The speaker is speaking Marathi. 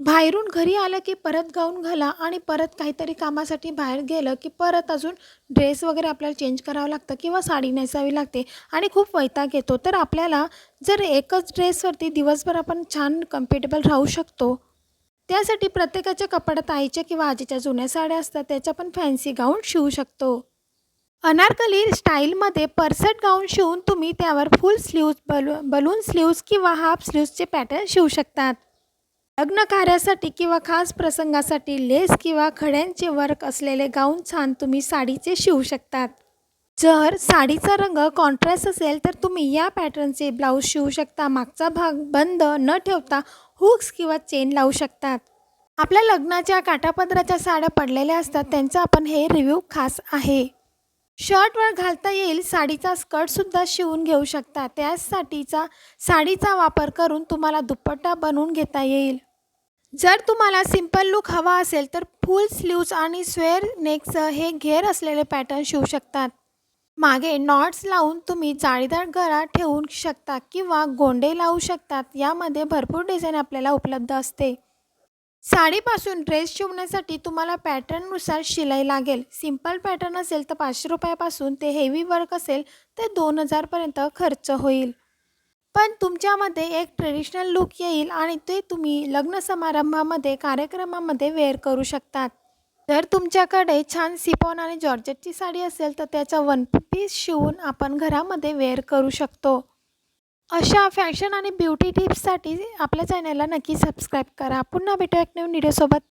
बाहेरून घरी आलं की परत गाऊन घाला आणि परत काहीतरी कामासाठी बाहेर गेलं की परत अजून ड्रेस वगैरे आपल्याला चेंज करावं लागतं किंवा साडी नेसावी लागते आणि खूप वैताग येतो. तर आपल्याला जर एकच ड्रेसवरती दिवसभर आपण छान कम्फर्टेबल राहू शकतो त्यासाठी प्रत्येकाच्या कपड्यात आईच्या किंवा आजीच्या जुन्या साड्या असतात त्याच्या पण फॅन्सी गाऊन शिवू शकतो. अनारकली स्टाईलमध्ये परसट गाऊन शिवून तुम्ही त्यावर फुल स्लीव्ज बलू बलून स्लीव्ज किंवा हाफ स्लीव्जचे पॅटर्न शिवू शकतात. लग्नकार्यासाठी किंवा खास प्रसंगासाठी लेस किंवा खड्यांचे वर्क असलेले गाऊन छान तुम्ही साडीचे शिवू शकतात. जर साडीचा रंग कॉन्ट्रास्ट असेल तर तुम्ही या पॅटर्नचे ब्लाऊज शिवू शकता. मागचा भाग बंद न ठेवता हुक्स किंवा चेन लावू शकतात. आपल्या लग्नाच्या काटापदराच्या साड्या पडलेल्या असतात. त्यांचा आपण हे रिव्ह्यू खास आहे. शर्टवर घालता येईल साडीचा स्कर्टसुद्धा शिवून घेऊ शकता. त्यासाठीचा साडीचा वापर करून तुम्हाला दुपट्टा बनवून घेता येईल. जर तुम्हाला सिंपल लुक हवा असेल तर फुल स्लीव्ज आणि स्वेअर नेकचं हे घेर असलेले पॅटर्न शिवू शकतात. मागे नॉट्स लावून तुम्ही जाळीदार गळा ठेवू शकता किंवा गोंडे लावू शकतात. यामध्ये भरपूर डिझाईन आपल्याला उपलब्ध असते. साडीपासून ड्रेस शिवण्यासाठी तुम्हाला पॅटर्ननुसार शिलाई लागेल. सिंपल पॅटर्न असेल तर पाचशे रुपयापासून ते हेवी वर्क असेल तर दोन हजारपर्यंत खर्च होईल. पण तुमच्यामध्ये एक ट्रेडिशनल लुक येईल आणि ते तुम्ही लग्न समारंभामध्ये कार्यक्रमामध्ये वेअर करू शकतात. जर तुमच्याकडे छान सिपॉन आणि जॉर्जेटची साडी असेल तर त्याचा वन पीस शिवून आपण घरामध्ये वेअर करू शकतो. अशा फॅशन आणि ब्युटी टिप्ससाठी आपल्या चॅनलला नक्की सबस्क्राईब करा. पुन्हा भेटू एक नवीन व्हिडिओसोबत